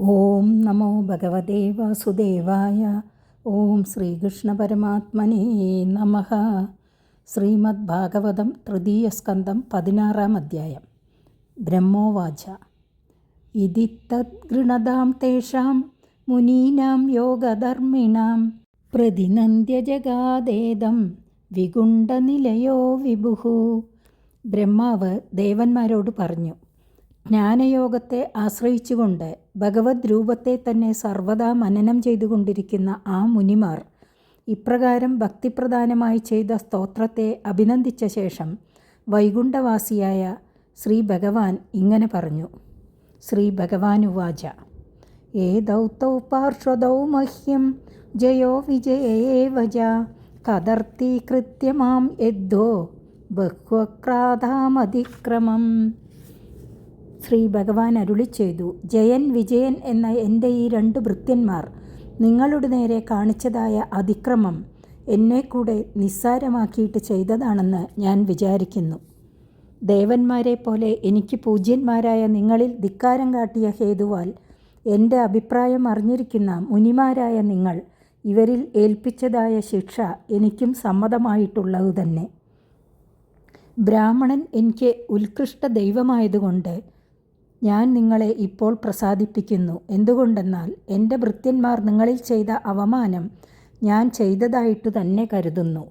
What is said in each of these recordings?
ഓം നമോ ഭഗവതേ വാസുദേവായ. ഓം ശ്രീകൃഷ്ണ പരമാത്മനേ നമ. ശ്രീമദ് ഭാഗവതം തൃതീയ സ്കന്ധം പതിനാറാം അധ്യായം. ബ്രഹ്മോവാച. ഇതി തദ്ഗൃണതാം തേഷാം മുനീനാം യോഗധർമ്മിണാം പ്രതിനന്ദ്യ ജഗാദേദം വിഗുണ്ടനിലയോ വിഭുഹു. ബ്രഹ്മാവ് ദേവന്മാരോട് പറഞ്ഞു ജ്ഞാനയോഗത്തെ ആശ്രയിച്ചുകൊണ്ട് ഭഗവത് രൂപത്തെ തന്നെ സർവദാ മനനം ചെയ്തുകൊണ്ടിരിക്കുന്ന ആ മുനിമാർ ഇപ്രകാരം ഭക്തിപ്രധാനമായി ചെയ്ത സ്തോത്രത്തെ അഭിനന്ദിച്ച ശേഷം വൈകുണ്ഠവാസിയായ ശ്രീ ഭഗവാൻ ഇങ്ങനെ പറഞ്ഞു. ശ്രീ ഭഗവാനുവാച ഏതൗത്തൗ പാർശ്വതൗ മഹ്യം ജയോ വിജയേവജ കദർത്തീകൃത്യ കൃത്യമാം യദ്ധോ ബഹ്വക്രാതാമതിക്രമം ശ്രീ ഭഗവാൻ അരുളി ചെയ്തു. ജയൻ വിജയൻ എന്ന എന്റെ ഈ രണ്ട് ഭൃത്യന്മാർ നിങ്ങളുടെ നേരെ കാണിച്ചതായ അതിക്രമം എന്നെ കൂടെ നിസ്സാരമാക്കിയിട്ട് ചെയ്തതാണെന്ന് ഞാൻ വിചാരിക്കുന്നു. ദേവന്മാരെ പോലെ എനിക്ക് പൂജ്യന്മാരായ നിങ്ങളിൽ ധിക്കാരം കാട്ടിയ ഹേതുവാൽ എന്റെ അഭിപ്രായം അറിഞ്ഞിരിക്കുന്ന മുനിമാരായ നിങ്ങൾ ഇവരിൽ ഏൽപ്പിച്ചതായ ശിക്ഷ എനിക്കും സമ്മതമായിട്ടുള്ളതു തന്നെ ബ്രാഹ്മണൻ എനിക്ക് ഉത്കൃഷ്ട ദൈവമായതുകൊണ്ട് ഞാൻ നിങ്ങളെ ഇപ്പോൾ പ്രസാദിപ്പിക്കുന്നു. എന്തുകൊണ്ടെന്നാൽ എന്റെ ഭൃത്യന്മാർ നിങ്ങളിൽ ചെയ്ത അവമാനം ഞാൻ ചെയ്തതായിട്ടു തന്നെ കരുതുന്നു.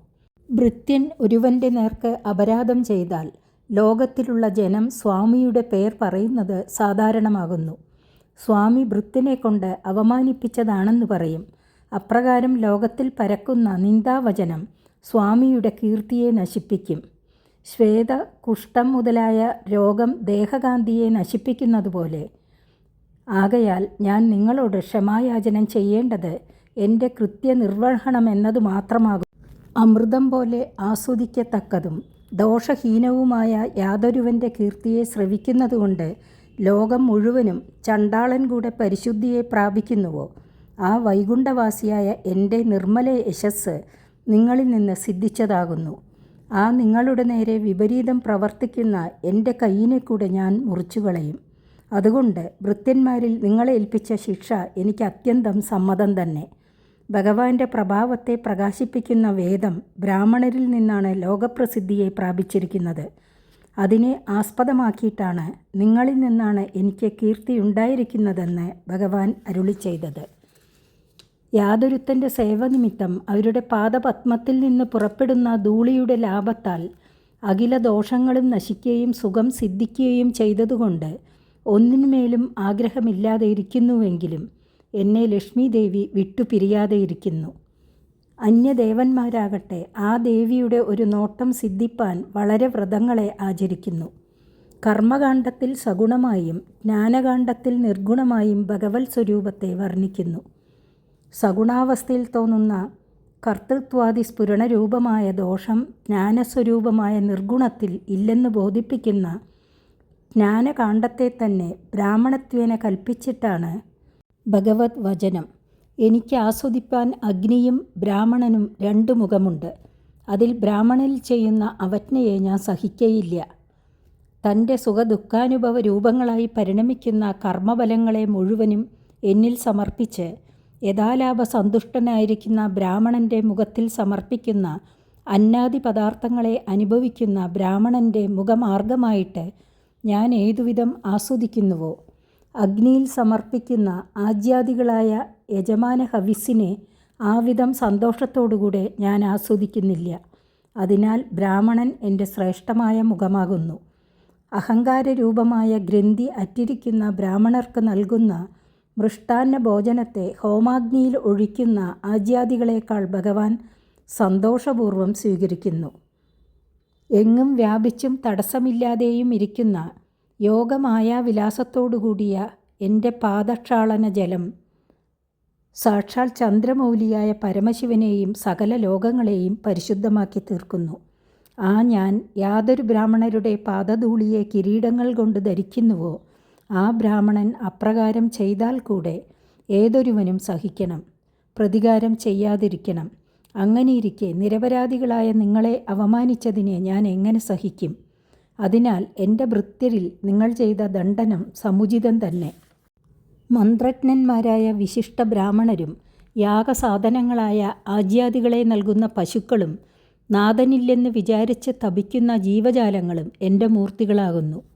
ഭൃത്യൻ ഒരുവന്റെ നേർക്ക് അപരാധം ചെയ്താൽ ലോകത്തിലുള്ള ജനം സ്വാമിയുടെ പേർ പറയുന്നത് സാധാരണമാകുന്നു. സ്വാമി ഭൃത്യനെ കൊണ്ട് അവമാനിപ്പിച്ചതാണെന്ന് പറയും. അപ്രകാരം ലോകത്തിൽ പരക്കുന്ന നിന്ദാവചനം സ്വാമിയുടെ കീർത്തിയെ നശിപ്പിക്കും. ശ്വേത കുഷ്ഠം മുതലായ രോഗം ദേഹകാന്തിയെ നശിപ്പിക്കുന്നതുപോലെ. ആകയാൽ ഞാൻ നിങ്ങളോട് ക്ഷമായാചനം ചെയ്യേണ്ടത് എന്റെ കൃത്യനിർവഹണം എന്നതു മാത്രമാകും അമൃതം പോലെ ആസ്വദിക്കത്തക്കതും ദോഷഹീനവുമായ യാതൊരുവന്റെ കീർത്തിയെ ശ്രവിക്കുന്നതുകൊണ്ട് ലോകം മുഴുവനും ചണ്ടാളൻ കൂടെ പരിശുദ്ധിയെ പ്രാപിക്കുന്നുവോ? ആ വൈകുണ്ഠവാസിയായ എന്റെ നിർമ്മല യശസ് നിങ്ങളിൽ നിന്ന് സിദ്ധിച്ചതാകുന്നു. ആ നിങ്ങളുടെ നേരെ വിപരീതം പ്രവർത്തിക്കുന്ന എന്റെ കയ്യിനെ കൂടെ ഞാൻ മുറിച്ചു കളയും അതുകൊണ്ട് വൃത്യന്മാരിൽ നിങ്ങളെ ഏൽപ്പിച്ച ശിക്ഷ എനിക്ക് അത്യന്തം സമ്മതം തന്നെ. ഭഗവാന്റെ പ്രഭാവത്തെ പ്രകാശിപ്പിക്കുന്ന വേദം ബ്രാഹ്മണരിൽ നിന്നാണ് ലോകപ്രസിദ്ധിയെ പ്രാപിച്ചിരിക്കുന്നത്. അതിനെ ആസ്പദമാക്കിയിട്ടാണ് നിങ്ങളിൽ നിന്നാണ് എനിക്ക് കീർത്തി ഉണ്ടായിരിക്കുന്നതെന്ന് ഭഗവാൻ അരുളി ചെയ്തത്. യാതൊരുത്തന്റെ സേവനിമിത്തം അവരുടെ പാദപത്മത്തിൽ നിന്ന് പുറപ്പെടുന്ന ധൂളിയുടെ ലാഭത്താൽ അഖില ദോഷങ്ങളും നശിക്കുകയും സുഖം സിദ്ധിക്കുകയും ചെയ്തതുകൊണ്ട് ഒന്നിനുമേലും ആഗ്രഹമില്ലാതെ ഇരിക്കുന്നുവെങ്കിലും എന്നെ ലക്ഷ്മി ദേവി വിട്ടുപിരിയാതെ ഇരിക്കുന്നു അന്യദേവന്മാരാകട്ടെ ആ ദേവിയുടെ ഒരു നോട്ടം സിദ്ധിപ്പാൻ വളരെ വ്രതങ്ങളെ ആചരിക്കുന്നു. കർമ്മകാണ്ഡത്തിൽ സഗുണമായും ജ്ഞാനകാണ്ഡത്തിൽ നിർഗുണമായും ഭഗവത് സ്വരൂപത്തെ വർണിക്കുന്നു. സഗുണാവസ്ഥയിൽ തോന്നുന്ന കർത്തൃത്വാദി സ്ഫുരണരൂപമായ ദോഷം ജ്ഞാനസ്വരൂപമായ നിർഗുണത്തിൽ ഇല്ലെന്ന് ബോധിപ്പിക്കുന്ന ജ്ഞാനകാണ്ഡത്തെ തന്നെ ബ്രാഹ്മണത്വേന കൽപ്പിച്ചിട്ടാണ് ഭഗവത് വചനം. എനിക്ക് ആസ്വദിപ്പാൻ അഗ്നിയും ബ്രാഹ്മണനും രണ്ടു മുഖമുണ്ട്. അതിൽ ബ്രാഹ്മണനിൽ ചെയ്യുന്ന അവജ്ഞയെ ഞാൻ സഹിക്കയില്ല. തന്റെ സുഖദുഃഖാനുഭവ രൂപങ്ങളായി പരിണമിക്കുന്ന കർമ്മബലങ്ങളെ മുഴുവനും എന്നിൽ സമർപ്പിച്ച് യഥാലാഭ സന്തുഷ്ടനായിരിക്കുന്ന ബ്രാഹ്മണന്റെ മുഖത്തിൽ സമർപ്പിക്കുന്ന അന്നാദി പദാർത്ഥങ്ങളെ അനുഭവിക്കുന്ന ബ്രാഹ്മണന്റെ മുഖമാർഗമായിട്ട് ഞാൻ ഏതുവിധം ആസ്വദിക്കുന്നുവോ? അഗ്നിയിൽ സമർപ്പിക്കുന്ന ആജ്യാദികളായ യജമാന ഹവിസിനെ ആ വിധം സന്തോഷത്തോടുകൂടെ ഞാൻ ആസ്വദിക്കുന്നില്ല. അതിനാൽ ബ്രാഹ്മണൻ എന്റെ ശ്രേഷ്ഠമായ മുഖമാകുന്നു. അഹങ്കാര രൂപമായ ഗ്രന്ഥി അറ്റിരിക്കുന്ന ബ്രാഹ്മണർക്ക് നൽകുന്ന മൃഷ്ടാന്ന ഭോജനത്തെ ഹോമാഗ്നിയിൽ ഒഴിക്കുന്ന ആജ്യാദികളേക്കാൾ ഭഗവാൻ സന്തോഷപൂർവം സ്വീകരിക്കുന്നു. എങ്ങും വ്യാപിച്ചും തടസ്സമില്ലാതെയും ഇരിക്കുന്ന യോഗമായ വിലാസത്തോടുകൂടിയ എന്റെ പാദക്ഷാളന ജലം സാക്ഷാൽ ചന്ദ്രമൗലിയായ പരമശിവനെയും സകല ലോകങ്ങളെയും പരിശുദ്ധമാക്കി തീർക്കുന്നു. ആ ഞാൻ യാതൊരു ബ്രാഹ്മണരുടെ പാദധൂളിയെ കിരീടങ്ങൾ കൊണ്ട് ധരിക്കുന്നുവോ ആ ബ്രാഹ്മണൻ അപ്രകാരം ചെയ്താൽ കൂടെ ഏതൊരുവനും സഹിക്കണം പ്രതികാരം ചെയ്യാതിരിക്കണം. അങ്ങനെയിരിക്കെ നിരപരാധികളായ നിങ്ങളെ അവമാനിച്ചതിനെ ഞാൻ എങ്ങനെ സഹിക്കും? അതിനാൽ എന്റെ ഭൃത്യരിൽ നിങ്ങൾ ചെയ്ത ദണ്ഡനം സമുചിതം തന്നെ. മന്ത്രജ്ഞന്മാരായ വിശിഷ്ട ബ്രാഹ്മണരും യാഗസാധനങ്ങളായ ആജ്യാദികളെ നൽകുന്ന പശുക്കളും നാഥനില്ലെന്ന് വിചാരിച്ച് തപിക്കുന്ന ജീവജാലങ്ങളും എന്റെ മൂർത്തികളാകുന്നു.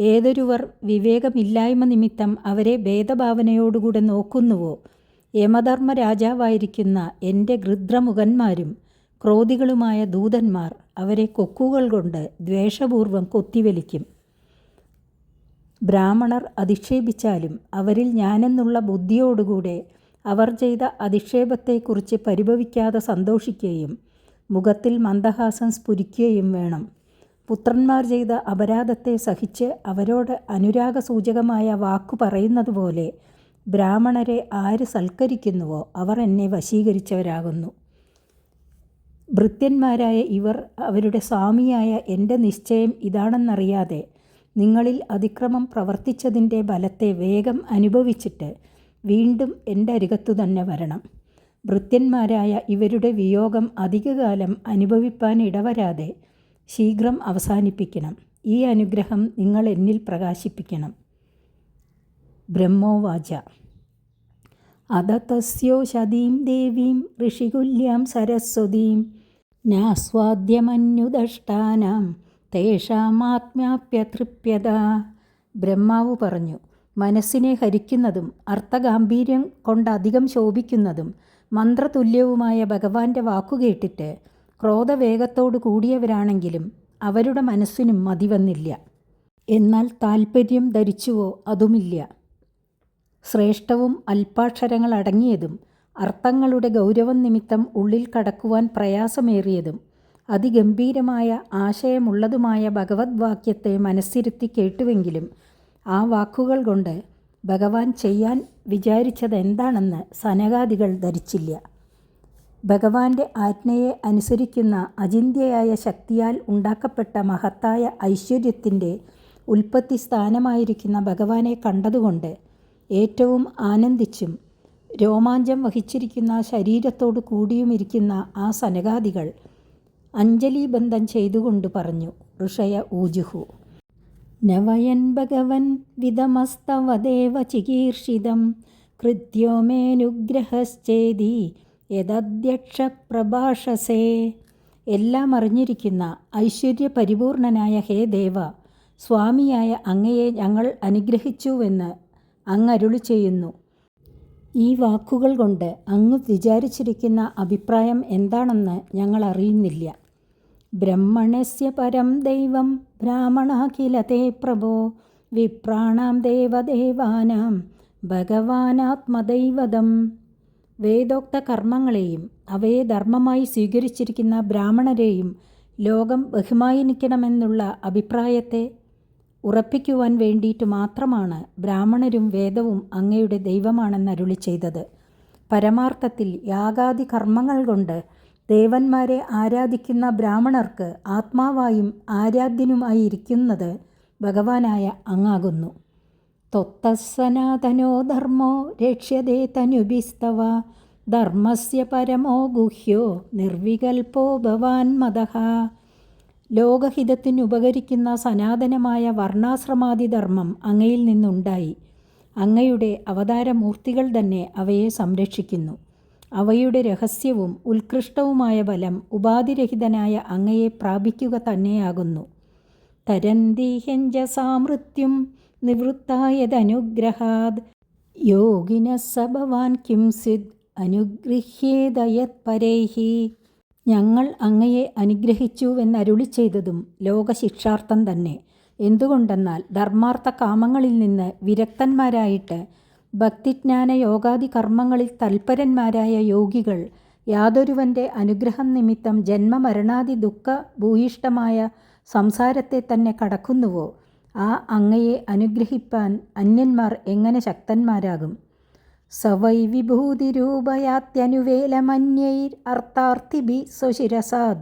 ഏതൊരുവർ വിവേകമില്ലായ്മ നിമിത്തം അവരെ ഭേദഭാവനയോടുകൂടെ നോക്കുന്നുവോ? യമധർമ്മ രാജാവായിരിക്കുന്ന എന്റെ ഗൃദ്രമുഖന്മാരും ക്രോധികളുമായ ദൂതന്മാർ അവരെ കൊക്കുകൾ കൊണ്ട് ദ്വേഷപൂർവം കൊത്തിവലിക്കും. ബ്രാഹ്മണർ അധിക്ഷേപിച്ചാലും അവരിൽ ഞാനെന്നുള്ള ബുദ്ധിയോടുകൂടെ അവർ ചെയ്ത അധിക്ഷേപത്തെക്കുറിച്ച് പരിഭവിക്കാതെ സന്തോഷിക്കുകയും മുഖത്തിൽ മന്ദഹാസം സ്ഫുരിക്കുകയും വേണം. പുത്രന്മാർ ചെയ്ത അപരാധത്തെ സഹിച്ച് അവരോട് അനുരാഗസൂചകമായ വാക്കു പറയുന്നതുപോലെ ബ്രാഹ്മണരെ ആര് സൽക്കരിക്കുന്നുവോ അവർ എന്നെ വശീകരിച്ചവരാകുന്നു. ഭൃത്യന്മാരായ ഇവർ അവരുടെ സ്വാമിയായ എന്റെ നിശ്ചയം ഇതാണെന്നറിയാതെ നിങ്ങളിൽ അതിക്രമം പ്രവർത്തിച്ചതിന്റെ ബലത്തെ വേഗം അനുഭവിച്ചിട്ട് വീണ്ടും എന്റെ അരികത്തു തന്നെ വരണം. ഭൃത്യന്മാരായ ഇവരുടെ വിയോഗം അധികകാലം അനുഭവിപ്പാൻ ഇടവരാതെ ശീഘ്രം അവസാനിപ്പിക്കണം. ഈ അനുഗ്രഹം നിങ്ങൾ എന്നിൽ പ്രകാശിപ്പിക്കണം. ബ്രഹ്മോവാച. അത ശതീം ദേവീം ഋഷികുല്യാം സരസ്വതീം നാസ്വാദ്യമന്യുദഷ്ടാനാം തേഷാമാത്മാപ്യതൃപ്യത ബ്രഹ്മാവ് പറഞ്ഞു മനസ്സിനെ ഹരിക്കുന്നതും അർത്ഥഗാംഭീര്യം കൊണ്ടധികം ശോഭിക്കുന്നതും മന്ത്രതുല്യവുമായ ഭഗവാന്റെ വാക്കുകേട്ടിട്ട് ക്രോധവേഗത്തോടു കൂടിയവരാണെങ്കിലും അവരുടെ മനസ്സിനും മതിവന്നില്ല. എന്നാൽ താൽപ്പര്യം ധരിച്ചുവോ അതുമില്ല. ശ്രേഷ്ഠവും അല്പാക്ഷരങ്ങൾ അടങ്ങിയതും അർത്ഥങ്ങളുടെ ഗൗരവം നിമിത്തം ഉള്ളിൽ കടക്കുവാൻ പ്രയാസമേറിയതും അതിഗംഭീരമായ ആശയമുള്ളതുമായ ഭഗവത് വാക്യത്തെ മനസ്സിരുത്തി കേട്ടുവെങ്കിലും ആ വാക്കുകൾ കൊണ്ട് ഭഗവാൻ ചെയ്യാൻ വിചാരിച്ചതെന്താണെന്ന് സനകാദികൾ ധരിച്ചില്ല. ഭഗവാന്റെ ആജ്ഞയെ അനുസരിക്കുന്ന അചിന്ത്യയായ ശക്തിയാൽ ഉണ്ടാക്കപ്പെട്ട മഹത്തായ ഐശ്വര്യത്തിന്റെ ഉൽപ്പത്തി സ്ഥാനമായിരിക്കുന്ന ഭഗവാനെ കണ്ടതുകൊണ്ട് ഏറ്റവും ആനന്ദിച്ചും രോമാഞ്ചം വഹിച്ചിരിക്കുന്ന ശരീരത്തോടു കൂടിയുമിരിക്കുന്ന ആ സനകാദികൾ അഞ്ജലീബന്ധം ചെയ്തുകൊണ്ട് പറഞ്ഞു ഋഷയ ഊജുഹു. നവയൻ ഭഗവൻ വിധമസ്തവദേവ ചികീർഷിതം കൃത്യോ മേനുഗ്രഹശ്ചേതി യദധ്യക്ഷ പ്രഭാഷസേ എല്ലാം അറിഞ്ഞിരിക്കുന്ന ഐശ്വര്യപരിപൂർണനായ ഹേ ദേവ സ്വാമിയായ അങ്ങയെ ഞങ്ങൾ അനുഗ്രഹിച്ചുവെന്ന് അങ്ങരുളി ചെയ്യുന്നു. ഈ വാക്കുകൾ കൊണ്ട് അങ്ങ് വിചാരിച്ചിരിക്കുന്ന അഭിപ്രായം എന്താണെന്ന് ഞങ്ങൾ അറിയുന്നില്ല. ബ്രഹ്മണസ്യ പരം ദൈവം ബ്രാഹ്മണാഖില തേ പ്രഭോ വിപ്രാണാം ദേവദേവാനാം ഭഗവാനാത്മദൈവതം. വേദോക്ത കർമ്മങ്ങളെയും അവയെ ധർമ്മമായി സ്വീകരിച്ചിരിക്കുന്ന ബ്രാഹ്മണരെയും ലോകം ബഹുമാനിക്കണമെന്നുള്ള അഭിപ്രായത്തെ ഉറപ്പിക്കുവാൻ വേണ്ടിയിട്ട് മാത്രമാണ് ബ്രാഹ്മണരും വേദവും അങ്ങയുടെ ദൈവമാണെന്ന് ചെയ്തത്. പരമാർത്ഥത്തിൽ യാഗാദി കർമ്മങ്ങൾ കൊണ്ട് ദേവന്മാരെ ആരാധിക്കുന്ന ബ്രാഹ്മണർക്ക് ആത്മാവായും ആരാധ്യനുമായിരിക്കുന്നത് ഭഗവാനായ അങ്ങാകുന്നു. ത്വത്തസനാതനോ ധർമ്മോ രക്ഷ്യതേ തനുഭിസ്തവ. ധർമ്മസ്യ പരമോ ഗുഹ്യോ നിർവികൽപ്പോ ഭവാൻ മതഃ ലോകഹിതത്തിനുപകരിക്കുന്ന സനാതനമായ വർണാശ്രമാദി ധർമ്മം അങ്ങയിൽ നിന്നുണ്ടായി. അങ്ങയുടെ അവതാരമൂർത്തികൾ തന്നെ അവയെ സംരക്ഷിക്കുന്നു. അവയുടെ രഹസ്യവും ഉത്കൃഷ്ടവുമായ ബലം ഉപാധിരഹിതനായ അങ്ങയെ പ്രാപിക്കുക തന്നെയാകുന്നു. തരന്തീഹ്യഞ്ച സാമൃത്യും നിവൃത്തായതനുഗ്രഹാദ്. യോഗിന സഭവാൻ കിംസിദ് അനുഗൃഹ്യേതയത് പരൈഹി ഞങ്ങൾ അങ്ങയെ അനുഗ്രഹിച്ചുവെന്നരുളി ചെയ്തതും ലോകശിക്ഷാർത്ഥം തന്നെ. എന്തുകൊണ്ടെന്നാൽ ധർമാർത്ഥ കാമങ്ങളിൽ നിന്ന് വിരക്തന്മാരായിട്ട് ഭക്തിജ്ഞാന യോഗാദി കർമ്മങ്ങളിൽ തൽപരന്മാരായ യോഗികൾ യാതൊരുവന്റെ അനുഗ്രഹം നിമിത്തം ജന്മമരണാദി ദുഃഖ ഭൂയിഷ്ടമായ സംസാരത്തെ തന്നെ കടക്കുന്നുവോ? ആ അങ്ങയെ അനുഗ്രഹിപ്പാൻ അന്യന്മാർ എങ്ങനെ ശക്തന്മാരാകും? സവൈ വിഭൂതിരൂപയാത്യനുവേലമന്യൈർ അർത്ഥാർത്ഥിഭി സ്വശിരസാ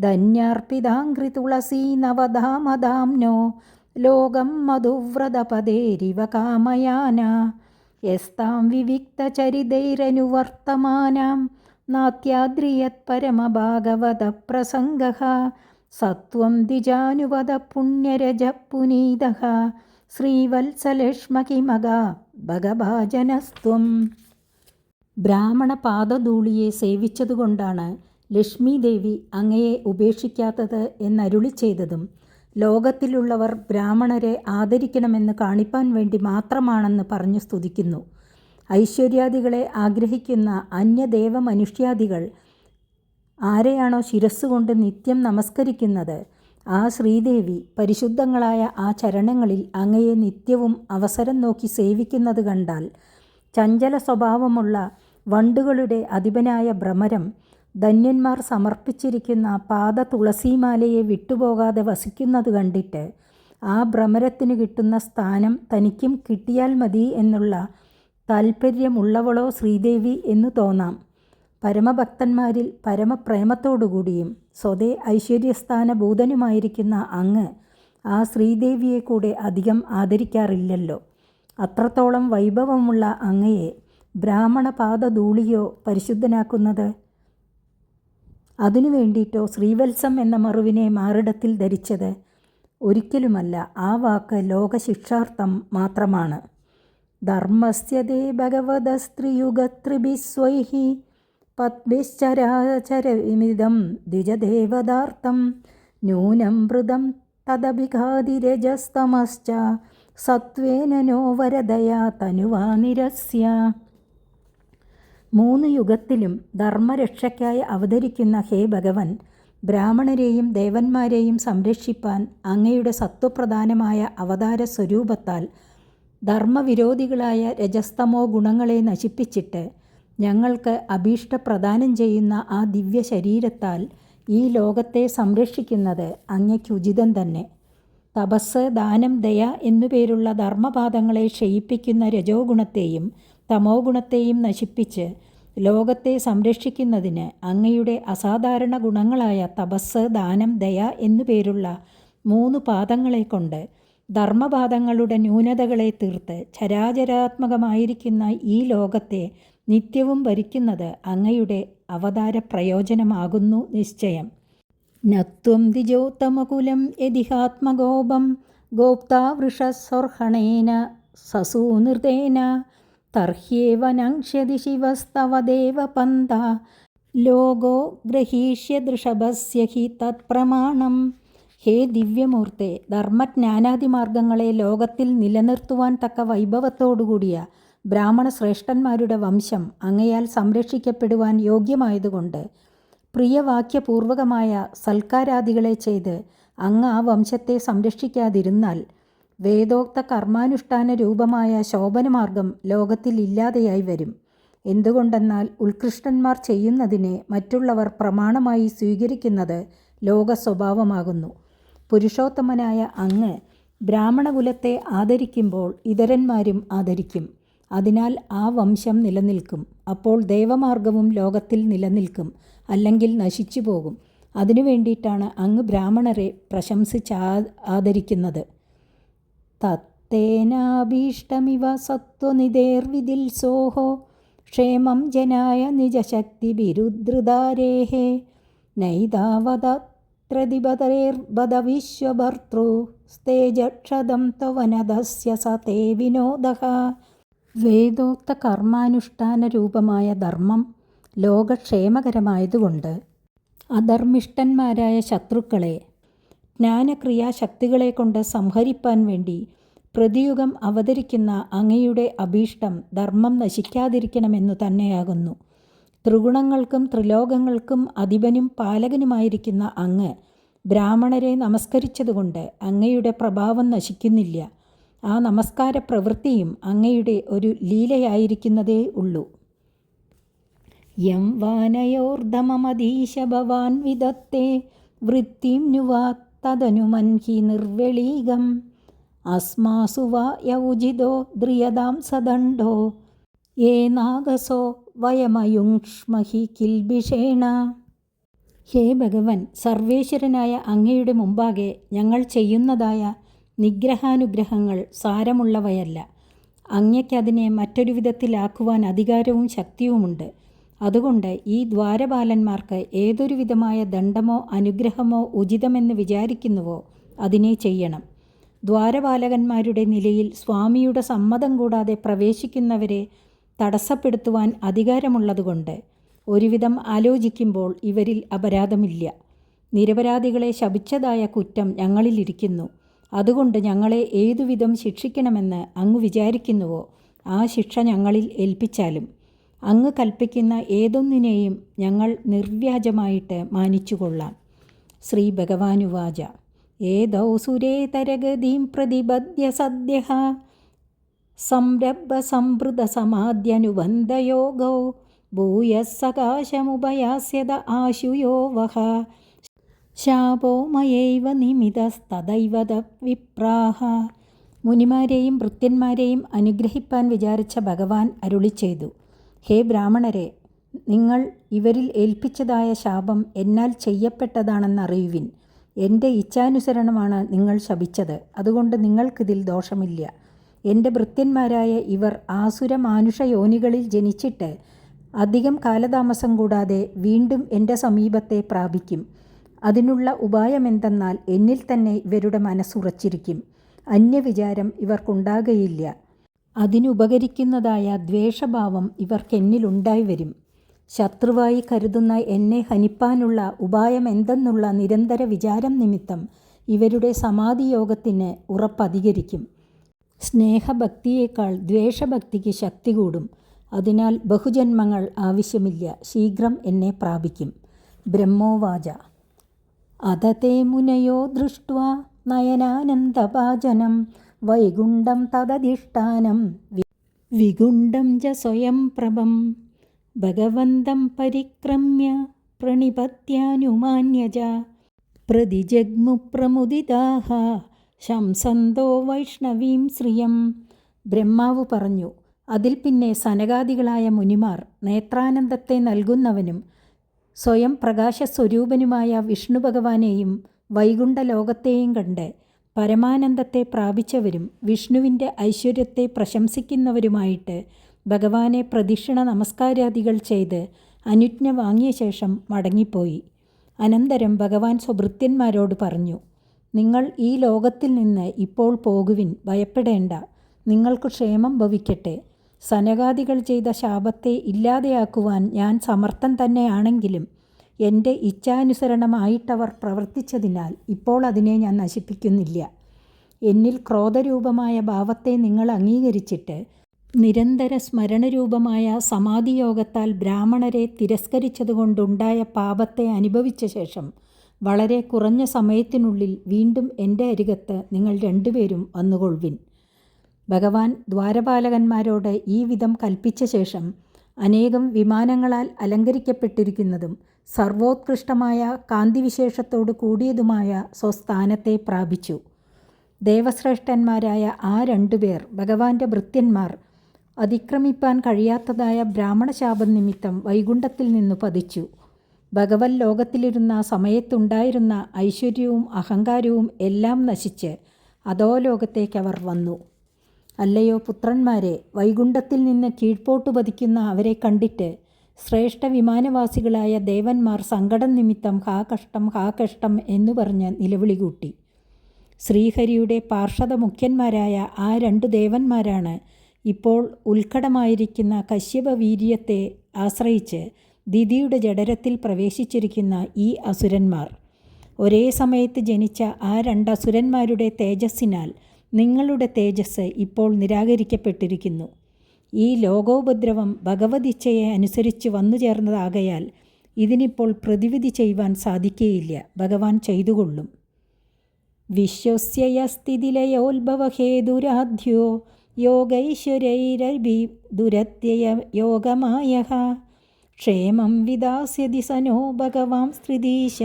ധന്യാർപ്പിതാംഘ്രി തുളസീ നവധാമധാംനോ. ലോകം മധുവ്രതപദേരിവ കാമയാന. യസ്താം വിവിക്തചരിതൈരനുവർത്തമാനാം നാത്യാദ്രിയത്പരമഭാഗവതപ്രസംഗः സത്വം ദ്വിജാനുപത പുണ്യരജ പുനീതः ശ്രീവത്സലക്ഷ്മകിമക ഭഗഭാജനസ്ത്വം. ബ്രാഹ്മണ പാദധൂളിയെ സേവിച്ചതുകൊണ്ടാണ് ലക്ഷ്മി ദേവി അങ്ങയെ ഉപേക്ഷിക്കാത്തത് എന്നരുളി ചെയ്തതും ലോകത്തിലുള്ളവർ ബ്രാഹ്മണരെ ആദരിക്കണമെന്ന് കാണിപ്പാൻ വേണ്ടി മാത്രമാണെന്ന് പറഞ്ഞു സ്തുതിക്കുന്നു. ഐശ്വര്യാദികളെ ആഗ്രഹിക്കുന്ന അന്യദേവ മനുഷ്യാദികൾ ആരെയാണോ ശിരസ്സുകൊണ്ട് നിത്യം നമസ്കരിക്കുന്നത്? ആ ശ്രീദേവി പരിശുദ്ധങ്ങളായ ആ ചരണങ്ങളിൽ അങ്ങയെ നിത്യവും അവസരം നോക്കി സേവിക്കുന്നത് കണ്ടാൽ ചഞ്ചല സ്വഭാവമുള്ള വണ്ടുകളുടെ അധിപനായ ഭ്രമരം ധന്യന്മാർ സമർപ്പിച്ചിരിക്കുന്ന പാദ തുളസിമാലയെ വിട്ടുപോകാതെ വസിക്കുന്നത് കണ്ടിട്ട് ആ ഭ്രമരത്തിന് കിട്ടുന്ന സ്ഥാനം തനിക്കും കിട്ടിയാൽ മതി എന്നുള്ള താൽപ്പര്യമുള്ളവളോ ശ്രീദേവി എന്ന് തോന്നാം. പരമഭക്തന്മാരിൽ പരമപ്രേമത്തോടുകൂടിയും സ്വതേ ഐശ്വര്യസ്ഥാന ഭൂതനുമായിരിക്കുന്ന അങ്ങ് ആ ശ്രീദേവിയെ കൂടെ അധികം ആദരിക്കാറില്ലല്ലോ. അത്രത്തോളം വൈഭവമുള്ള അങ്ങയെ ബ്രാഹ്മണ പാദധൂളിയോ പരിശുദ്ധനാക്കുന്നത്? അതിനു വേണ്ടിയിട്ടോ ശ്രീവത്സം എന്ന മറുവിനെ മാറിടത്തിൽ ധരിച്ചത്? ഒരിക്കലുമല്ല ആ വാക്ക് ലോകശിക്ഷാർത്ഥം മാത്രമാണ്. ധർമ്മസ്യതേ ഭഗവതസ്ത്രിയുഗത്രിഭിസ്വൈः പത്ഭിശ്ചരാചരവിമിതം ദ്വിജദേവദാർത്ഥം നൂനം മൃതം തദഭിഘാതിരജസ്തമശ്ച സത്വേന നോ വരദയാ തനുവാ നിരസ്യ. മൂന്ന് യുഗത്തിലും ധർമ്മരക്ഷയ്ക്കായി അവതരിക്കുന്ന ഹേ ഭഗവൻ ബ്രാഹ്മണരെയും ദേവന്മാരെയും സംരക്ഷിപ്പാൻ അങ്ങയുടെ സത്വപ്രധാനമായ അവതാര സ്വരൂപത്താൽ ധർമ്മവിരോധികളായ രജസ്തമോ ഗുണങ്ങളെ നശിപ്പിച്ചിട്ട് ഞങ്ങൾക്ക് അഭീഷ്ടപ്രദാനം ചെയ്യുന്ന ആ ദിവ്യ ശരീരത്താൽ ഈ ലോകത്തെ സംരക്ഷിക്കുന്നത് അങ്ങയ്ക്കുചിതം തന്നെ. തപസ് ദാനം ദയ എന്നുപേരുള്ള ധർമ്മപാദങ്ങളെ ക്ഷയിപ്പിക്കുന്ന രജോ ഗുണത്തെയും തമോ ഗുണത്തെയും നശിപ്പിച്ച് ലോകത്തെ സംരക്ഷിക്കുന്നതിന് അങ്ങയുടെ അസാധാരണ ഗുണങ്ങളായ തപസ് ദാനം ദയ എന്നുപേരുള്ള മൂന്ന് പാദങ്ങളെ കൊണ്ട് ധർമ്മപാദങ്ങളുടെ ന്യൂനതകളെ തീർത്ത് ചരാചരാത്മകമായിരിക്കുന്ന ഈ ലോകത്തെ നിത്യവും ഭരിക്കുന്നത് അങ്ങയുടെ അവതാര പ്രയോജനമാകുന്നു നിശ്ചയം. നത്വം ദ്വിജോത്തമകുലം യതിഹാത്മഗോപം ഗോപ്താവൃഷസ്വർഹണേന സസൂനൃതേന തർഹ്യേവ നങ്ഷ്യതി ശിവസ്തവ ദേവപന്ത ലോകോ ഗ്രഹീഷ്യദൃഷഭസ്യ ഹി തത്പ്രമാണം. ഹേ ദിവ്യമൂർത്തെ ധർമ്മജ്ഞാനാദിമാർഗങ്ങളെ ലോകത്തിൽ നിലനിർത്തുവാൻ തക്ക വൈഭവത്തോടുകൂടിയ ബ്രാഹ്മണ ശ്രേഷ്ഠന്മാരുടെ വംശം അങ്ങയാൽ സംരക്ഷിക്കപ്പെടുവാൻ യോഗ്യമായതുകൊണ്ട് പ്രിയവാക്യപൂർവകമായ സൽക്കാരാദികളെ ചെയ്ത് അങ്ങ് ആ വംശത്തെ സംരക്ഷിക്കാതിരുന്നാൽ വേദോക്ത കർമാനുഷ്ഠാന രൂപമായ ശോഭനമാർഗം ലോകത്തിൽ ഇല്ലാതെയായി വരും. എന്തുകൊണ്ടെന്നാൽ ഉത്കൃഷ്ടന്മാർ ചെയ്യുന്നതിനെ മറ്റുള്ളവർ പ്രമാണമായി സ്വീകരിക്കുന്നത് ലോക സ്വഭാവമാകുന്നു പുരുഷോത്തമനായ അങ്ങ് ബ്രാഹ്മണകുലത്തെ ആദരിക്കുമ്പോൾ ഇതരന്മാരും ആദരിക്കും. അതിനാൽ ആ വംശം നിലനിൽക്കും. അപ്പോൾ ദേവമാർഗവും ലോകത്തിൽ നിലനിൽക്കും അല്ലെങ്കിൽ നശിച്ചു പോകും. അതിനു വേണ്ടിയിട്ടാണ് അങ്ങ് ബ്രാഹ്മണരെ പ്രശംസിച്ച് ആദരിക്കുന്നത്. തത്തേനാഭീഷ്ടമിവ സത്വനിതേർവിതിൽ സോഹോ ക്ഷേമം ജനായ നിജശക്തിഭിരുദ്ധൃതാരേഹേ നൈതാവതത്രതിപതേർബത വിശ്വഭർത്തൃ സ്തേജക്ഷതം ത്വനദസ്യ സതേ വിനോദഃ വേദോക്ത കർമാനുഷ്ഠാന രൂപമായ ധർമ്മം ലോകക്ഷേമകരമായതുകൊണ്ട് അധർമ്മിഷ്ടന്മാരായ ശത്രുക്കളെ ജ്ഞാനക്രിയാശക്തികളെ കൊണ്ട് സംഹരിപ്പാൻ വേണ്ടി പ്രതിയുഗം അവതരിക്കുന്ന അങ്ങയുടെ അഭീഷ്ടം ധർമ്മം നശിക്കാതിരിക്കണമെന്നു തന്നെയാകുന്നു. ത്രിഗുണങ്ങൾക്കും ത്രിലോകങ്ങൾക്കും അധിപനും പാലകനുമായിരിക്കുന്ന അങ്ങ് ബ്രാഹ്മണരെ നമസ്കരിച്ചതുകൊണ്ട് അങ്ങയുടെ പ്രഭാവം നശിക്കുന്നില്ല. ആ നമസ്കാര പ്രവൃത്തിയും അങ്ങയുടെ ഒരു ലീലയായിരിക്കുന്നതേ ഉള്ളൂ. യം വാനയോർദ്ധമമധീശ ഭവാൻ വിദത്തെ വൃത്തിം നുവാ തദനുമൻഹി നിർവെളീകം. അസ്മാസു വാ യൗജിതോ ദ്രിയതാം സദണ്ഡോ ഏ നാഗസോ വയമയുങ്ഷ്മഹി കിൽബിഷേണ ഹേ ഭഗവൻ സർവേശ്വരനായ അങ്ങയുടെ മുമ്പാകെ ഞങ്ങൾ ചെയ്യുന്നതായ നിഗ്രഹാനുഗ്രഹങ്ങൾ സാരമുള്ളവയല്ല. അങ്ങയ്ക്കതിനെ മറ്റൊരു വിധത്തിലാക്കുവാൻ അധികാരവും ശക്തിയുമുണ്ട്. അതുകൊണ്ട് ഈ ദ്വാരപാലന്മാർക്ക് ഏതൊരു വിധമായ ദണ്ഡമോ അനുഗ്രഹമോ ഉചിതമെന്ന് വിചാരിക്കുന്നുവോ അതിനെ ചെയ്യണം. ദ്വാരപാലകന്മാരുടെ നിലയിൽ സ്വാമിയുടെ സമ്മതം കൂടാതെ പ്രവേശിക്കുന്നവരെ തടസ്സപ്പെടുത്തുവാൻ അധികാരമുള്ളതുകൊണ്ട് ഒരുവിധം ആലോചിക്കുമ്പോൾ ഇവരിൽ അപരാധമില്ല. നിരപരാധികളെ ശപിച്ചതായ കുറ്റം ഞങ്ങളിലിരിക്കുന്നു. അതുകൊണ്ട് ഞങ്ങളെ ഏതുവിധം ശിക്ഷിക്കണമെന്ന് അങ്ങ് വിചാരിക്കുന്നുവോ ആ ശിക്ഷ ഞങ്ങളിൽ ഏൽപ്പിച്ചാലും. അങ്ങ് കൽപ്പിക്കുന്ന ഏതൊന്നിനെയും ഞങ്ങൾ നിർവ്യാജമായിട്ട് മാനിച്ചുകൊള്ളാം. ശ്രീ ഭഗവാനുവാച. ഏതൗ സുരേതരഗതിം പ്രതിപദ്യ സദ്യ സംരംഭ സംഭൃത സമാദ്യനുബന്ധയോഗോ ഭൂയസകാശമുപയാസ്യത ആശുയോ വഹ. ശാപോ മയൈവ നിമിതസ്തദൈവ വിപ്രാഹ. മുനിമാരെയും വൃത്യന്മാരെയും അനുഗ്രഹിപ്പാൻ വിചാരിച്ച ഭഗവാൻ അരുളി ചെയ്തു. ഹേ ബ്രാഹ്മണരെ നിങ്ങൾ ഇവരിൽ ഏൽപ്പിച്ചതായ ശാപം എന്നാൽ ചെയ്യപ്പെട്ടതാണെന്നറിയുവിൻ. എന്റെ ഇച്ഛാനുസരണമാണ് നിങ്ങൾ ശപിച്ചത്. അതുകൊണ്ട് നിങ്ങൾക്കിതിൽ ദോഷമില്ല. എന്റെ വൃത്യന്മാരായ ഇവർ ആസുര മാനുഷ യോനികളിൽ ജനിച്ചിട്ട് അധികം കാലതാമസം കൂടാതെ വീണ്ടും എന്റെ സമീപത്തെ പ്രാപിക്കും. അതിനുള്ള ഉപായമെന്തെന്നാൽ എന്നിൽ തന്നെ ഇവരുടെ മനസ്സുറച്ചിരിക്കും. അന്യവിചാരം ഇവർക്കുണ്ടാകയില്ല. അതിനുപകരിക്കുന്നതായ ദ്വേഷഭാവം ഇവർക്കെന്നിലുണ്ടായി വരും ശത്രുവായി കരുതുന്ന എന്നെ ഹനിപ്പാനുള്ള ഉപായമെന്തെന്നുള്ള നിരന്തര വിചാരം നിമിത്തം ഇവരുടെ സമാധിയോഗത്തിന് ഉറപ്പധികരിക്കും. സ്നേഹഭക്തിയേക്കാൾ ദ്വേഷഭക്തിക്ക് ശക്തി കൂടും. അതിനാൽ ബഹുജന്മങ്ങൾ ആവശ്യമില്ല. ശീഘ്രം എന്നെ പ്രാപിക്കും. ബ്രഹ്മോവാച. അതത്തെ മുനയോ ദൃഷ്ട്വാ നയനാനന്ദഭാജനം വൈകുണ്ഠം തദധിഷ്ഠാനം. വിഗുണ്ഠം ച സ്വയം പ്രഭം ഭഗവന്തം പരിക്രമ്യ പ്രണിപത്യാനുമാന്യജ. പ്രതിജഗ്മു പ്രമുദിതാഹ ശംസന്തോ വൈഷ്ണവീം ശ്രിയം. ബ്രഹ്മാവ് പറഞ്ഞു അതിൽ പിന്നെ സനകാദികളായ മുനിമാർ നേത്രാനന്ദത്തെ നൽകുന്നവനും സ്വയം പ്രകാശസ്വരൂപനുമായ വിഷ്ണു ഭഗവാനെയും വൈകുണ്ഠ ലോകത്തെയും കണ്ട് പരമാനന്ദത്തെ പ്രാപിച്ചവരും വിഷ്ണുവിന്റെ ഐശ്വര്യത്തെ പ്രശംസിക്കുന്നവരുമായിട്ട് ഭഗവാനെ പ്രദക്ഷിണ നമസ്കാരാദികൾ ചെയ്ത് അനുജ്ഞ വാങ്ങിയ ശേഷം മടങ്ങിപ്പോയി. അനന്തരം ഭഗവാൻ സ്വഭൃത്യന്മാരോട് പറഞ്ഞു നിങ്ങൾ ഈ ലോകത്തിൽ നിന്ന് ഇപ്പോൾ പോകുവിൻ ഭയപ്പെടേണ്ട. നിങ്ങൾക്ക് ക്ഷേമം ഭവിക്കട്ടെ. സനകാദികൾ ചെയ്ത ശാപത്തെ ഇല്ലാതെയാക്കുവാൻ ഞാൻ സമർത്ഥൻ തന്നെയാണെങ്കിലും എന്റെ ഇച്ഛാനുസരണമായിട്ടവർ പ്രവർത്തിച്ചതിനാൽ ഇപ്പോൾ അതിനെ ഞാൻ നശിപ്പിക്കുന്നില്ല. എന്നിൽ ക്രോധരൂപമായ ഭാവത്തെ നിങ്ങൾ അംഗീകരിച്ചിട്ട് നിരന്തര സ്മരണരൂപമായ സമാധിയോഗത്താൽ ബ്രാഹ്മണരെ തിരസ്കരിച്ചതുകൊണ്ടുണ്ടായ പാപത്തെ അനുഭവിച്ച ശേഷം വളരെ കുറഞ്ഞ സമയത്തിനുള്ളിൽ വീണ്ടും എന്റെ അരികത്ത് നിങ്ങൾ രണ്ടുപേരും വന്നുകൊള്ളുവിൻ. ഭഗവാൻ ദ്വാരപാലകന്മാരോട് ഈ വിധം കൽപ്പിച്ച ശേഷം അനേകം വിമാനങ്ങളാൽ അലങ്കരിക്കപ്പെട്ടിരിക്കുന്നതും സർവോത്കൃഷ്ടമായ കാന്തിവിശേഷത്തോട് കൂടിയതുമായ സ്വസ്ഥാനത്തെ പ്രാപിച്ചു. ദേവശ്രേഷ്ഠന്മാരായ ആ രണ്ടുപേർ ഭഗവാന്റെ ഭൃത്യന്മാർ അതിക്രമിപ്പാൻ കഴിയാത്തതായ ബ്രാഹ്മണശാപം നിമിത്തം വൈകുണ്ഠത്തിൽ നിന്നു പതിച്ചു. ഭഗവത് ലോകത്തിലിരുന്ന സമയത്തുണ്ടായിരുന്ന ഐശ്വര്യവും അഹങ്കാരവും എല്ലാം നശിച്ച് അതോ ലോകത്തേക്ക് അവർ വന്നു. അല്ലയോ പുത്രന്മാരെ വൈകുണ്ഠത്തിൽ നിന്ന് കീഴ്പോട്ട് പതിക്കുന്ന അവരെ കണ്ടിട്ട് ശ്രേഷ്ഠ വിമാനവാസികളായ ദേവന്മാർ സങ്കടം നിമിത്തം ഹാ കഷ്ടം ഹാ കഷ്ടം എന്നു പറഞ്ഞ് നിലവിളി കൂട്ടി. ശ്രീഹരിയുടെ പാർഷദ മുഖ്യന്മാരായ ആ രണ്ടു ദേവന്മാരാണ് ഇപ്പോൾ ഉത്കടമായിരിക്കുന്ന കശ്യപ വീര്യത്തെ ആശ്രയിച്ച് ദിദിയുടെ ജഡരത്തിൽ പ്രവേശിച്ചിരിക്കുന്ന ഈ അസുരന്മാർ. ഒരേ സമയത്ത് ജനിച്ച ആ രണ്ടസുരന്മാരുടെ തേജസ്സിനാൽ നിങ്ങളുടെ തേജസ് ഇപ്പോൾ നിരാകരിക്കപ്പെട്ടിരിക്കുന്നു. ഈ ലോകോപദ്രവം ഭഗവതിച്ഛയെ അനുസരിച്ച് വന്നു ചേർന്നതാകയാൽ ഇതിനിപ്പോൾ പ്രതിവിധി ചെയ്യുവാൻ സാധിക്കുകയില്ല ഭഗവാൻ ചെയ്തുകൊള്ളും. വിശ്വസ്യയസ്ഥിതിലയോത്ഭവഹേതുരാധ്യോ യോഗൈശ്വരൈരഭി ദുരത്യയ യോഗമായ ക്ഷേമം വിദാസ്യതി സനോ ഭഗവാം സ്ത്രീദീശ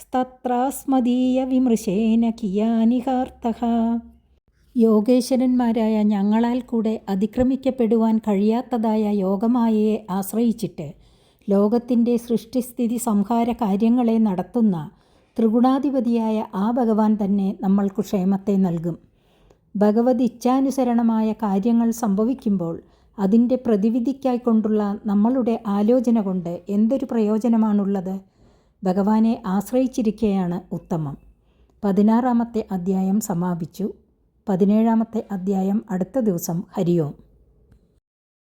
സ്തത്രാസ്മദീയ വിമൃശേന കിയാനിഹാർത്ഥ യോഗേശ്വരന്മാരായ ഞങ്ങളാൽ കൂടെ അതിക്രമിക്കപ്പെടുവാൻ കഴിയാത്തതായ യോഗമായയെ ആശ്രയിച്ചിട്ട് ലോകത്തിന്റെ സൃഷ്ടിസ്ഥിതി സംഹാര കാര്യങ്ങളെ നടത്തുന്ന ത്രിഗുണാധിപതിയായ ആ ഭഗവാൻ തന്നെ നമ്മൾക്ക് ക്ഷേമത്തെ നൽകും. ഭഗവത് ഇച്ഛാനുസരണമായ കാര്യങ്ങൾ സംഭവിക്കുമ്പോൾ അതിന്റെ പ്രതിവിധിക്കായിക്കൊണ്ടുള്ള നമ്മളുടെ ആലോചന കൊണ്ട് എന്തൊരു പ്രയോജനമാണുള്ളത്? ഭഗവാനെ ആശ്രയിച്ചിരിക്കുകയാണ് ഉത്തമം. പതിനാറാമത്തെ അധ്യായം സമാപിച്ചു. പതിനേഴാമത്തെ അധ്യായം അടുത്ത ദിവസം ഹരിയോം.